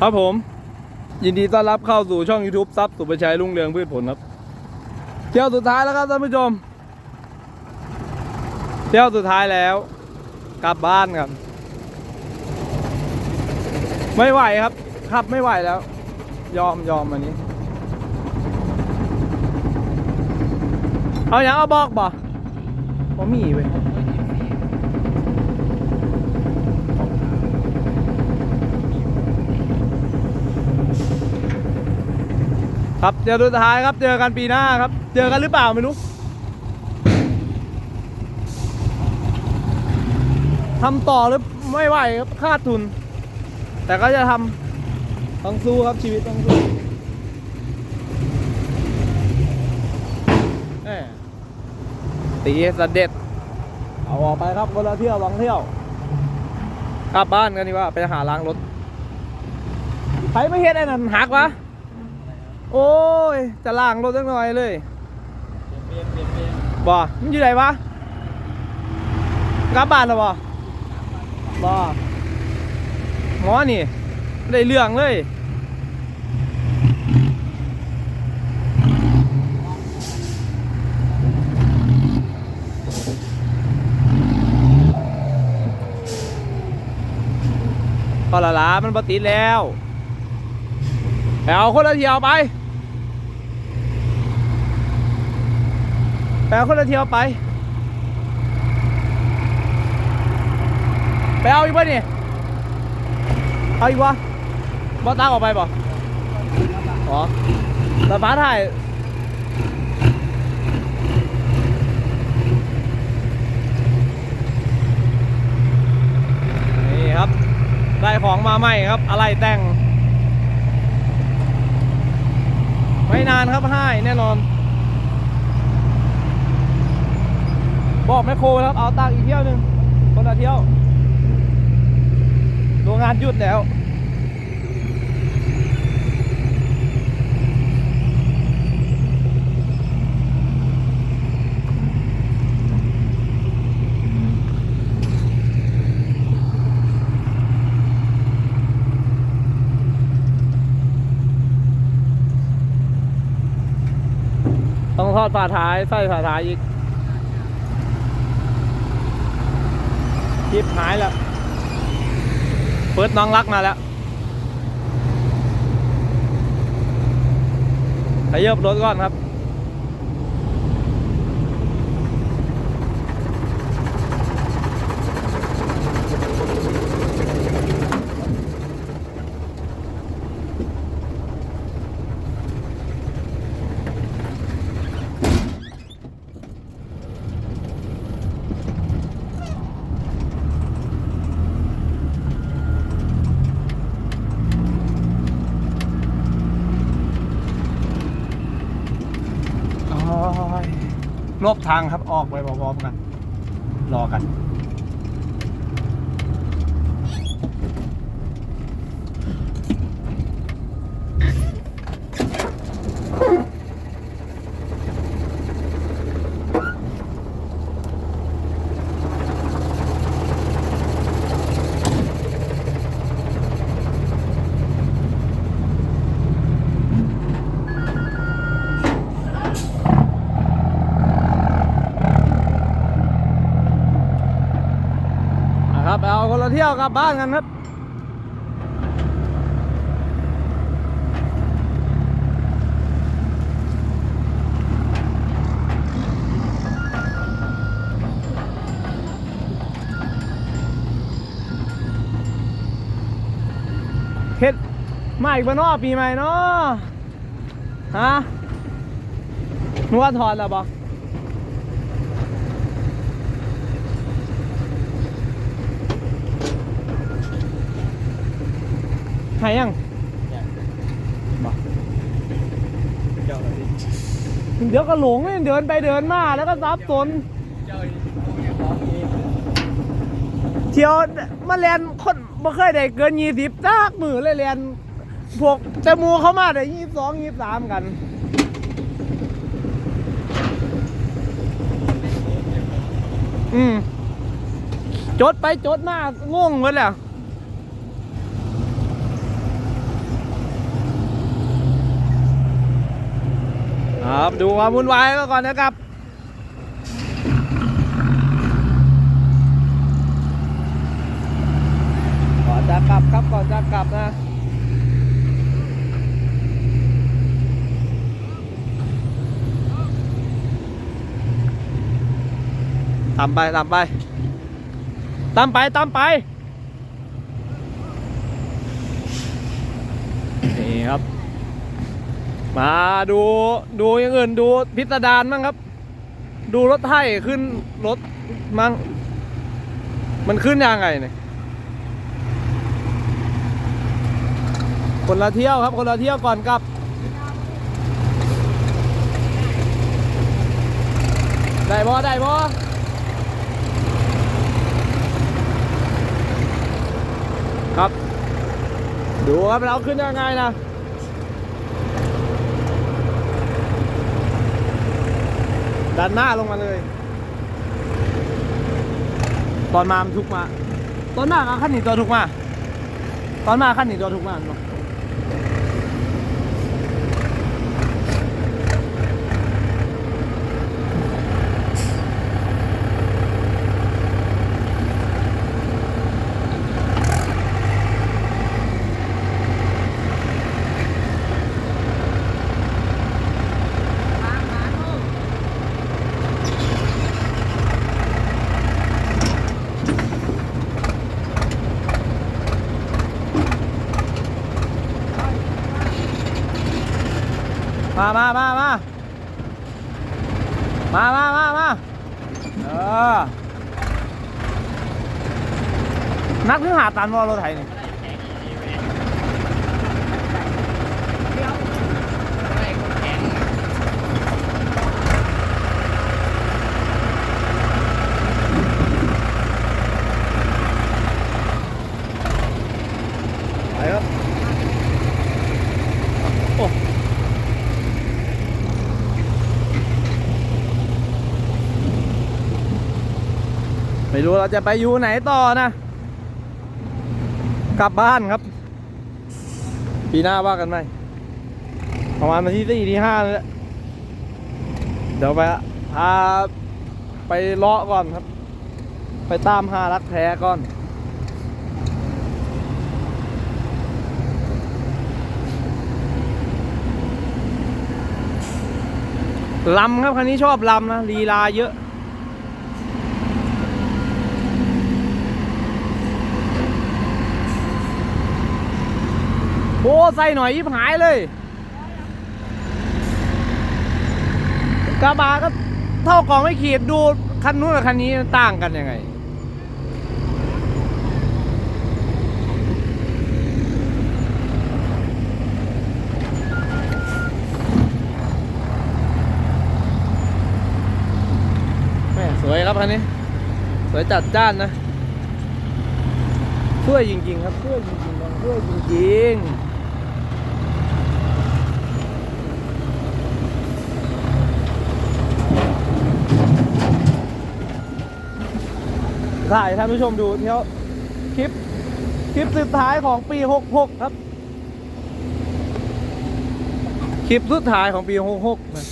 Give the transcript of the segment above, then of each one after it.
ครับผม ยินดีต้อนรับเข้าสู่ช่อง YouTube ซับสุประชัยรุ่งเรืองพืชผลครับเที่ยวสุดท้ายแล้วครับท่านผู้ชมเที่ยวสุดท้ายแล้ว กลับบ้านครับ ไม่ไหวครับขับไม่ไหวแล้ว ยอมยอมอันนี้ เอาอย่างเอาบอกบ่ผมมีเว้ย ครับเดี๋ยวสุดท้ายครับเจอกันปีหน้าครับ เจอกันหรือเปล่าไม่รู้ทำต่อหรือไม่ไหวครับคาดทุน แต่ก็จะทำต้องสู้ครับชีวิตต้องสู้ตีสเด็จเอาออกไปครับคนละเที่ยวลองเที่ยวกลับบ้านกันดีกว่าไปหาล้างรถใครไม่เห็นไอ้นั่นหักวะ โอ้ย จะล้างรถสักหน่อยเลยบ่มันอยู่ไหนวะกลับบ้านแล้วบ่บ่หมอนี่ได้เรื่องเลยพอละลามันปติดแล้ว ไปเอาคนละเที่ยวไปไปเอาคนละเที่ยวไป ไปเอาอีกป่ะนี่เอาอีกวะบอตั้งออกไปบ่อ๋อแต่ฟ้าถ่ายนี่ครับ ได้ของมาใหม่ครับ อะไรแต่ง ไม่นานครับให้แน่นอน บอกแมคโครครับเอาตังอีกเที่ยวหนึ่งคนละเที่ยวโรงงานหยุดแล้ว ทอดฝาท้ายใส่ฝาท้ายอีกยิบหายแล้วเปิดน้องรักมาแล้วขยับรถก่อนครับ ลบทางครับออกไปพร้อมๆกัน รอกัน นะครับเอาคนละเที่ยวกลับบ้านกันครับเฮ็ดมาอีกบ้านนอปีใหม่เนาะฮะนวถอนแล้วบอกายยังบอกเดี๋ยวก็หลงเนี่ยเดินไปเดินมาแล้วก็ซับสนเที่ยวมาเรียนคนบ่เคยได้เกินยี่สิบซากมือเลยเรียนพวกจมูกเข้ามาได้ยี่สองยี่สามกันอืมจดไปจดมางงหมดแล้ว ครับดูความวุ่นวายก็ก่อนนะครับก่อนจะกลับครับก่อนจะกลับนะตามไปตามไปตามไปตามไปนี่ครับ มาดูดูอย่างอื่นดูพิสดารมั้งครับ ดูรถไถขึ้นรถมั้งมันขึ้นยังไงเนี่ยคนละเที่ยวครับ คนละเที่ยวก่อนกลับ ได้บ่ได้บ่ครับ ดูครับเราขึ้นยังไงนะ ดันหน้าลงมาเลย ตอนมามันทุกมา ตอนหน้าขั้นหนีตัวทุกมา ตอนมาขั้นหนีตัวทุกมาเนาะ มามามามามามามามาเออนักเพิ่งหาตันวอรถไถนี่ ไม่รู้เราจะไปอยู่ไหนต่อนะ กลับบ้านครับ ปีหน้าว่ากันไหมประมาณวันที่สี่ที่ห้านี่แหละเดี๋ยวไปพาไปเลาะก่อนครับ ไปตามหารักแท้ก่อนลำครับคันนี้ชอบลำนะลีลาเยอะ โอ้ใส่หน่อยยิบหายเลยกระบะก็เท่ากล่องไม่ขีดดูคันนู้นกับคันนี้ต่างกันยังไง แม่สวยครับคันนี้ สวยจัดจ้านนะช่วยจริงๆครับช่วยจริงๆลองช่วยจริงๆ ถ่ายท่านผู้ชมดูเที่ยวคลิป คลิปสุดท้ายของปี 66 ครับ คลิปสุดท้ายของปี 66นะ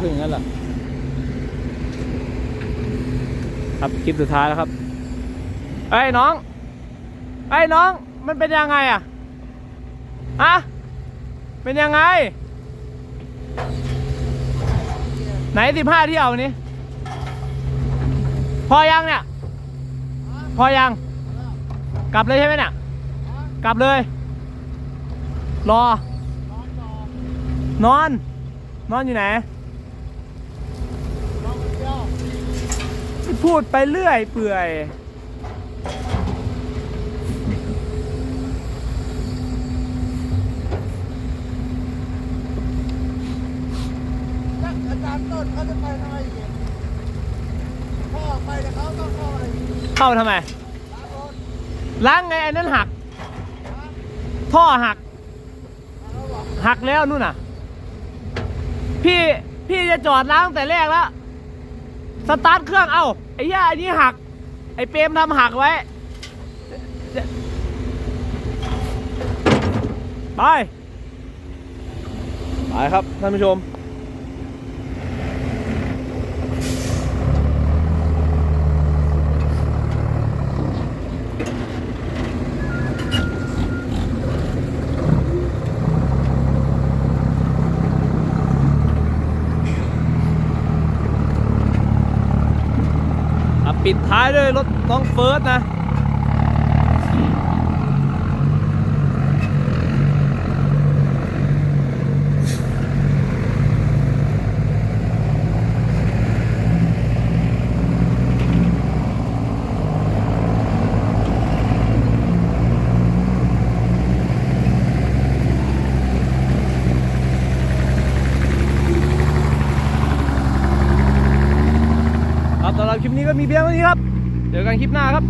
ขึ้นอย่างนั้นหรอครับคลิปสุดท้ายแล้วครับเอ้น้องเอ้น้องมันเป็นยังไงอะอะเป็นยังไง ไหนสิบห้าที่เอานี้พอยังเนี่ย พอยัง กลับเลยใช่ไหมเนี่ยกลับเลย รอ นอน นอนอยู่ไหน น้องมันเที่ยว พูดไปเรื่อยเปื่อยนักอาจารย์ต้นเขาจะไปทำไมอีกเนี่ยพ่อออกไปแต่เขาต้องเข้าอะไรอีกเข้าทำไม ล้างรถล้างไงอันนั้นหักล้างท่อหักแล้วบอกหักแล้วนู่นน่ะ พี่พี่จะจอดล้างแต่แรกแล้ว สตาร์ทเครื่องเอ้าไอ้ย่าอันนี้หัก ไอ้เปรมทำหักไว้ ไป ไปครับท่านผู้ชม ท้ายด้วยรถน้องเฟิร์สนะ ครับสำหรับคลิปนี้ก็ มีเพียงเท่านี้ครับ เจอกันคลิปหน้าครับ